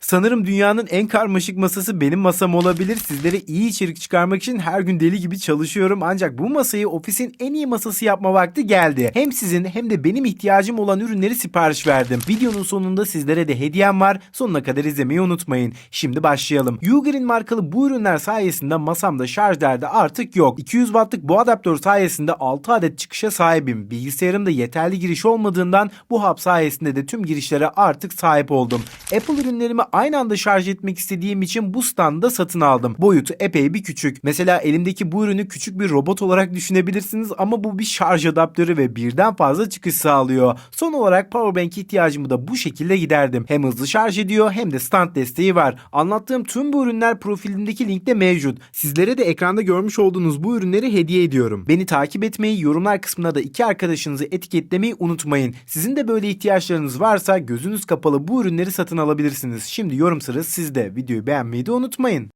Sanırım dünyanın en karmaşık masası benim masam olabilir. Sizlere iyi içerik çıkarmak için her gün deli gibi çalışıyorum. Ancak bu masayı ofisin en iyi masası yapma vakti geldi. Hem sizin hem de benim ihtiyacım olan ürünleri sipariş verdim. Videonun sonunda sizlere de hediyem var. Sonuna kadar izlemeyi unutmayın. Şimdi başlayalım. Ugreen markalı bu ürünler sayesinde masamda şarj derdi artık yok. 200 wattlık bu adaptör sayesinde 6 adet çıkışa sahibim. Bilgisayarımda yeterli giriş olmadığından bu hap sayesinde de tüm girişlere artık sahip oldum. Apple ürünlerimi aynı anda şarj etmek istediğim için bu standı satın aldım. Boyutu epey bir küçük. Mesela elimdeki bu ürünü küçük bir robot olarak düşünebilirsiniz ama bu bir şarj adaptörü ve birden fazla çıkış sağlıyor. Son olarak powerbank ihtiyacımı da bu şekilde giderdim. Hem hızlı şarj ediyor hem de stand desteği var. Anlattığım tüm bu ürünler profilimdeki linkte mevcut. Sizlere de ekranda görmüş olduğunuz bu ürünleri hediye ediyorum. Beni takip etmeyi, yorumlar kısmına da iki arkadaşınızı etiketlemeyi unutmayın. Sizin de böyle ihtiyaçlarınız varsa gözünüz kapalı bu ürünleri satın alabilirsiniz. Şimdi yorum sırası sizde. Videoyu beğenmeyi de unutmayın.